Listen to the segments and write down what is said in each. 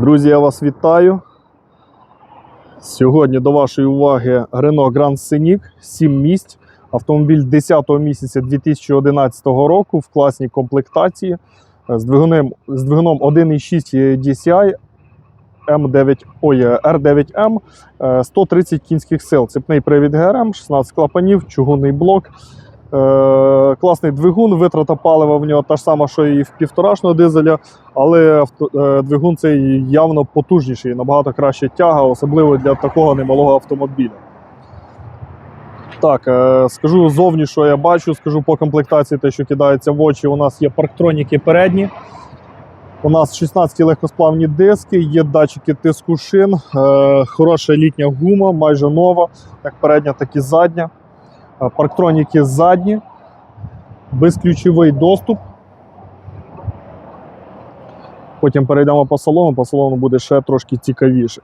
Друзі, я вас вітаю. Сьогодні до вашої уваги Renault Grand Scenic 7 місць. Автомобіль 10-го місяця 2011 року в класній комплектації з двигуном, з двигуном 1,6 DCI M9, ой, R9M, е, 130 кінських сил. Цепний привід ГРМ, 16 клапанів, чугунний блок. Е, класний двигун, витрата палива в нього та ж сама, що і в півторашнього дизеля, але е, двигун цей явно потужніший, набагато краще тяга, особливо для такого немалого автомобіля. Так, е, скажу зовні, що я бачу, скажу по комплектації, те, що кидається в очі. У нас є парктроніки передні. У нас 16 легкосплавні диски, є датчики тиску шин, хороша літня гума, майже нова, як передня, так і задня. Е, Парктроніки задні, безключовий доступ. Потім перейдемо по салону, по салону буде ще трошки цікавіше.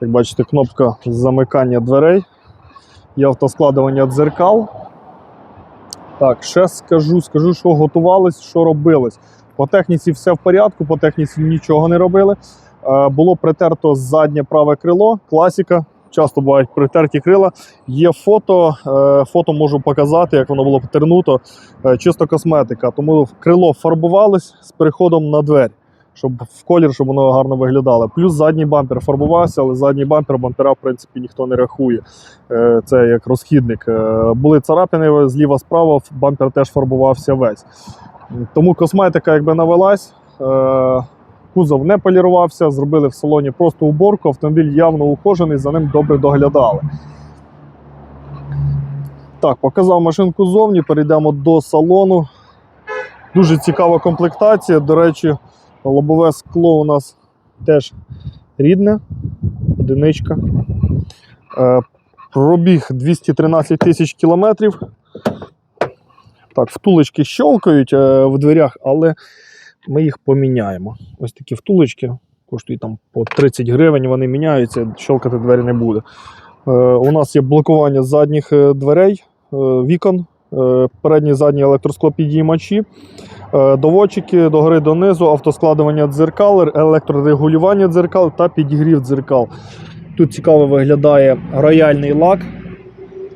Як бачите, кнопка замикання дверей, є автоскладування дзеркал. Так, ще скажу, скажу, що готувалось, що робилось. По техніці все в порядку, по техніці нічого не робили. Е, Було притерто заднє праве крило, класіка. Часто бувають притерті крила. Є фото, е, фото можу показати, як воно було потернуто. Е, Чисто косметика. Тому крило фарбувалось з переходом на двері, щоб в колір, щоб воно гарно виглядало. Плюс задній бампер фарбувався, але задній бампер бампера, в принципі, ніхто не рахує. Е, Це як розхідник. Були царапини зліва справа, бампер теж фарбувався весь. Тому косметика якби навелась. Кузов не полірувався, зробили в салоні просто уборку. Автомобіль явно ухожений, за ним добре доглядали. Так, показав машинку зовні, перейдемо до салону. Дуже цікава комплектація. До речі, лобове скло у нас теж рідне, одиничка. Е, Пробіг 213 тисяч кілометрів. Так, втулочки щелкають е, в дверях, але ми їх поміняємо. Ось такі втулочки, коштують там по 30 гривень, вони міняються, щелкати двері не буде. Е, у нас є блокування задніх е, дверей, е, вікон, е, передні задні електросклопідіймачі, е, доводчики догори донизу, автоскладування дзеркал, електрорегулювання дзеркал та підігрів дзеркал. Тут цікаво виглядає рояльний лак.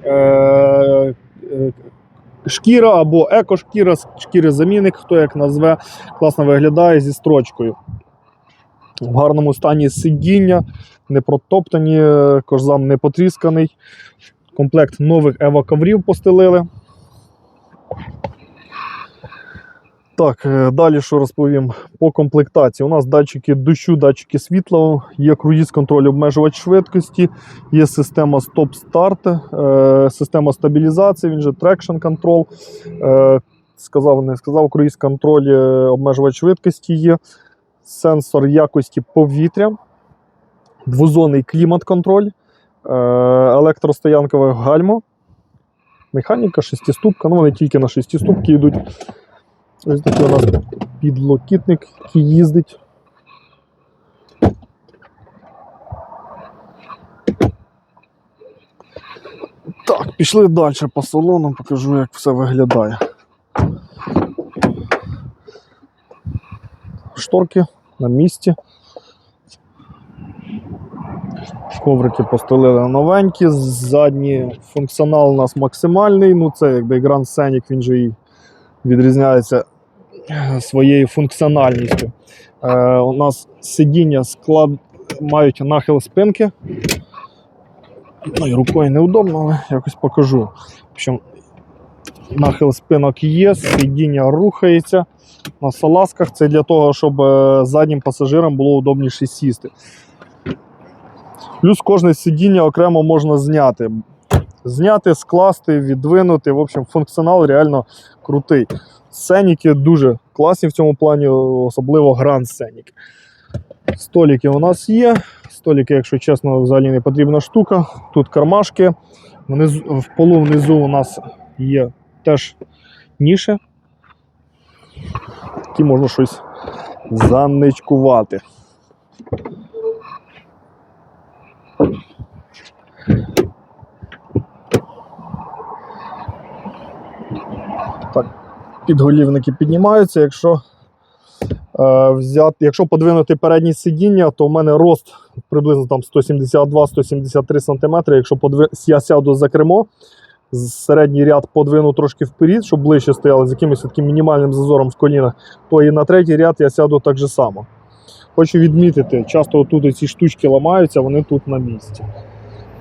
Е, е, Шкіра або екошкіра, шкіри-замінник, хто як назве, класно виглядає зі строчкою. В гарному стані сидіння, не протоптані, е, кожзам не потрісканий. Комплект нових ево-коврів постелили. Так, е, далі що розповім по комплектації. У нас датчики дощу, датчики світла, є круїз-контроль, обмежувач швидкості, є система стоп-старт, е, система стабілізації, він же traction control. Е, сказав, не сказав, круїз-контроль, е, обмежувач швидкості є, сенсор якості повітря, двозонний клімат-контроль, електростоянкове гальмо, механіка, шестиступка, ну вони тільки на шестиступки йдуть. Ось такий у нас підлокітник, який їздить. Так, пішли далі по салону, покажу, як все виглядає. Шторки на місці. Коврики постелили новенькі, задній функціонал у нас максимальний. Ну, це якби Grand Scenic, він же і відрізняється своєю функціональністю. Е, у нас сидіння склад мають нахил спинки. Ну і рукою неудобно, але якось покажу. В нахил спинок є, сидіння рухається на салазках. Це для того, щоб е, заднім пасажирам було удобніше сісти. Плюс кожне сидіння окремо можна зняти. Зняти, скласти, відвинути. В общем, функціонал реально крутий. Сценіки дуже класні в цьому плані, особливо гранд сценіки. Століки у нас є. Століки, якщо чесно, взагалі не потрібна штука. Тут кармашки. Внизу, в полу внизу у нас є теж ніші, які можна щось заничкувати. Так, підголівники піднімаються. Якщо Е, взяти, якщо подвинути переднє сидіння, то в мене рост приблизно там 172-173 см. Якщо подви... я сяду за кермо, середній ряд подвину трошки вперед, щоб ближче стояли з якимось таким мінімальним зазором в колінах, то і на третій ряд я сяду так же само. Хочу відмітити, часто тут ці штучки ламаються, вони тут на місці,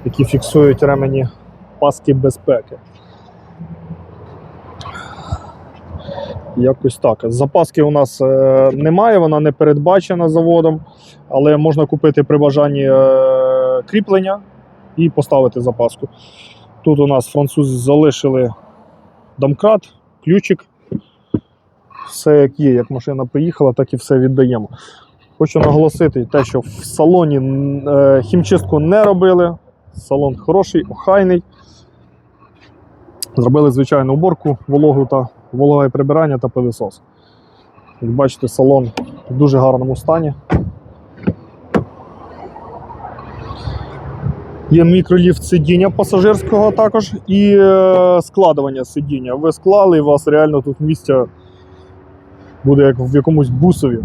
які фіксують ремені паски безпеки. Якось так. Запаски у нас е, немає, вона не передбачена заводом, але можна купити при бажанні е, кріплення і поставити запаску. Тут у нас французи залишили домкрат, ключик. Все як є, як машина приїхала, так і все віддаємо. Хочу наголосити те, що в салоні е, хімчистку не робили. Салон хороший, охайний. Зробили звичайну уборку, вологу та вологе прибирання та пилисос. Як бачите, салон в дуже гарному стані. Є мікроліфт сидіння пасажирського також і е, складування сидіння. Ви склали, і у вас реально тут місця буде як в якомусь бусові.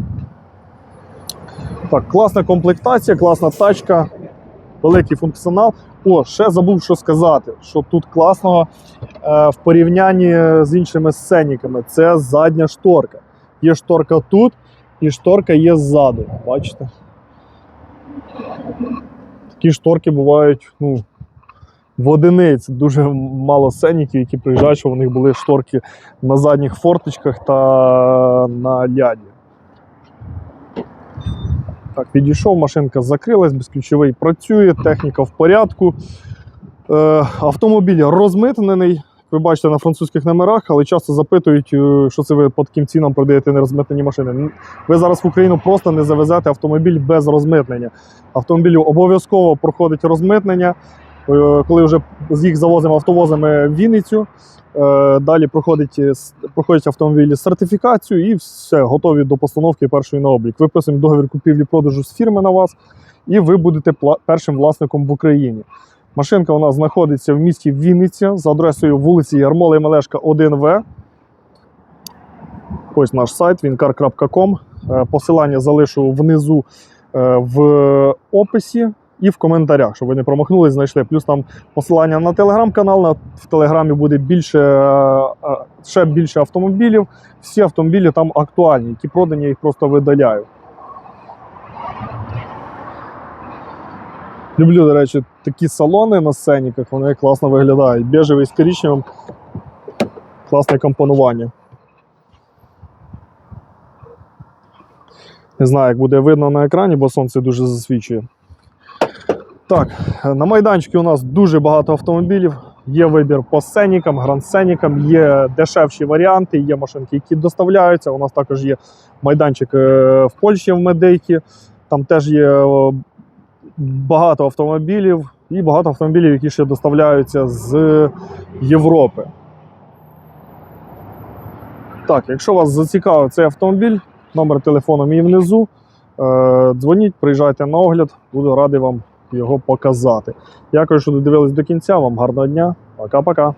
Так, класна комплектація, класна тачка, великий функціонал. О, ще забув що сказати, що тут класного е, в порівнянні з іншими сценіками. Це задня шторка. Є шторка тут і шторка є ззаду. Бачите? Такі шторки бувають ну, в одиниці. Дуже мало сценіків, які приїжджають, що у них були шторки на задніх форточках та на ляді. Так, підійшов, машинка закрилась, безключовий працює, техніка в порядку. Е, автомобіль розмитнений. Ви бачите на французьких номерах, але часто запитують, е, що це ви по таким цінам продаєте нерозмитнені машини. Ви зараз в Україну просто не завезете автомобіль без розмитнення. Автомобілю обов'язково проходить розмитнення. Е, Коли вже їх завозимо автовозами в Вінницю, далі проходить, е, проходять автомобілі сертифікацію і все, готові до постановки першої на облік. Виписуємо договір купівлі-продажу з фірми на вас, і ви будете першим власником в Україні. Машинка у нас знаходиться в місті Вінниця за адресою вулиці Ярмола і Мелешка 1В. Ось наш сайт wincar.com. Е, Посилання залишу внизу е, в описі і в коментарях, щоб ви не промахнулись, знайшли. Плюс там посилання на телеграм-канал. В телеграмі буде більше, е, е, ще більше автомобілів. Всі автомобілі там актуальні, які продані, я їх просто видаляю. Люблю, до речі, такі салони на сценіках, вони класно виглядають. Бежевий з коричневим. Класне компонування. Не знаю, як буде видно на екрані, бо сонце дуже засвічує. Так, на майданчику у нас дуже багато автомобілів. Є вибір по сценікам, гранд-сценікам, є дешевші варіанти, є машинки, які доставляються. У нас також є майданчик е, в Польщі в Медейкі. Там теж є е, багато автомобілів і багато автомобілів, які ще доставляються з Європи. Так, якщо вас зацікавив цей автомобіль, номер телефону мій внизу. Е, Дзвоніть, приїжджайте на огляд, буду радий вам його показати. Дякую, що додивились до кінця. Вам гарного дня. Пока-пока.